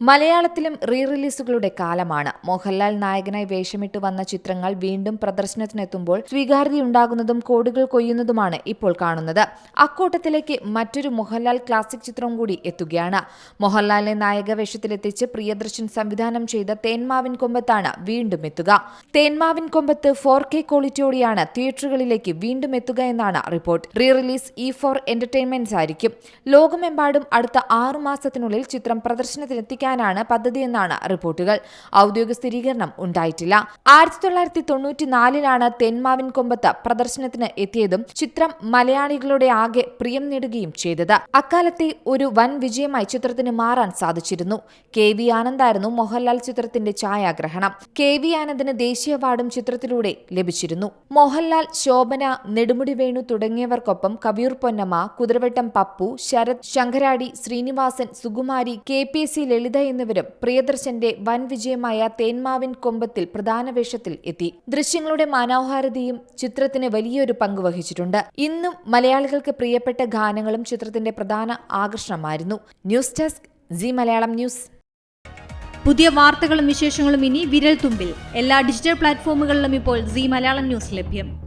മലയാളത്തിലും റീ റിലീസുകളുടെ കാലമാണ്. മോഹൻലാൽ നായകനായി വേഷമിട്ട് വന്ന ചിത്രങ്ങൾ വീണ്ടും പ്രദർശനത്തിനെത്തുമ്പോൾ സ്വീകാര്യതയുണ്ടാകുന്നതും കോടികൾ കൊയ്യുന്നതുമാണ് ഇപ്പോൾ കാണുന്നത്. അക്കൂട്ടത്തിലേക്ക് മറ്റൊരു മോഹൻലാൽ ക്ലാസിക് ചിത്രം കൂടി എത്തുകയാണ്. മോഹൻലാലിനെ നായക വേഷത്തിലെത്തിച്ച് പ്രിയദർശൻ സംവിധാനം ചെയ്ത തേന്മാവിൻ കൊമ്പത്താണ് വീണ്ടും എത്തുക. തേന്മാവിൻ കൊമ്പത്ത് ഫോർ കെ ക്വാളിറ്റിയോടെയാണ് തിയേറ്ററുകളിലേക്ക് വീണ്ടും എത്തുക എന്നാണ് report. Re release E four entertainments ആയിരിക്കും. ലോകമെമ്പാടും അടുത്ത ആറു മാസത്തിനുള്ളിൽ ചിത്രം പ്രദർശനത്തിനെത്തിക്കാനാണ് പദ്ധതിയെന്നാണ് റിപ്പോർട്ടുകൾ. ഔദ്യോഗിക സ്ഥിരീകരണം ഉണ്ടായിട്ടില്ല. ആയിരത്തി തൊള്ളായിരത്തി തൊണ്ണൂറ്റിനാലിലാണ് തെന്മാവിൻ കൊമ്പത്ത് പ്രദർശനത്തിന് എത്തിയതും ചിത്രം മലയാളികളുടെ ആകെ പ്രിയം നേടുകയും ചെയ്തത്. അക്കാലത്തെ ഒരു വൻ വിജയമായി ചിത്രത്തിന് മാറാൻ സാധിച്ചിരുന്നു. കെ വി ആനന്ദായിരുന്നു മോഹൻലാൽ ചിത്രത്തിന്റെ ഛായാഗ്രഹണം. കെ വി ആനന്ദിന് ദേശീയ അവാർഡും ചിത്രത്തിലൂടെ ലഭിച്ചിരുന്നു. Mohanlal Shobhana Nedumudi Venu തുടങ്ങിയവർക്കൊപ്പം Kaviyoor Ponnamma Kuthiravattam Pappu Sarath Sankaradi Sreenivasan Sukumari K P S C Lalitha എന്നിവരും പ്രിയദർശന്റെ വൻ വിജയമായ തേന്മാവിൻ കൊമ്പത്തിൽ പ്രധാന വേഷത്തിൽ എത്തി. ദൃശ്യങ്ങളുടെ മനോഹാരിതയും ചിത്രത്തിന് വലിയൊരു പങ്ക് വഹിച്ചിട്ടുണ്ട്. ഇന്നും മലയാളികൾക്ക് പ്രിയപ്പെട്ട ഗാനങ്ങളും ചിത്രത്തിന്റെ പ്രധാന ആകർഷണമായിരുന്നു. News desk Zee Malayalam news. പുതിയ വാർത്തകളും വിശേഷങ്ങളും ഇനി വിരൽ തുമ്പിൽ. എല്ലാ ഡിജിറ്റൽ പ്ലാറ്റ്ഫോമുകളിലും ഇപ്പോൾ സി മലയാളം ന്യൂസ് ലഭ്യം.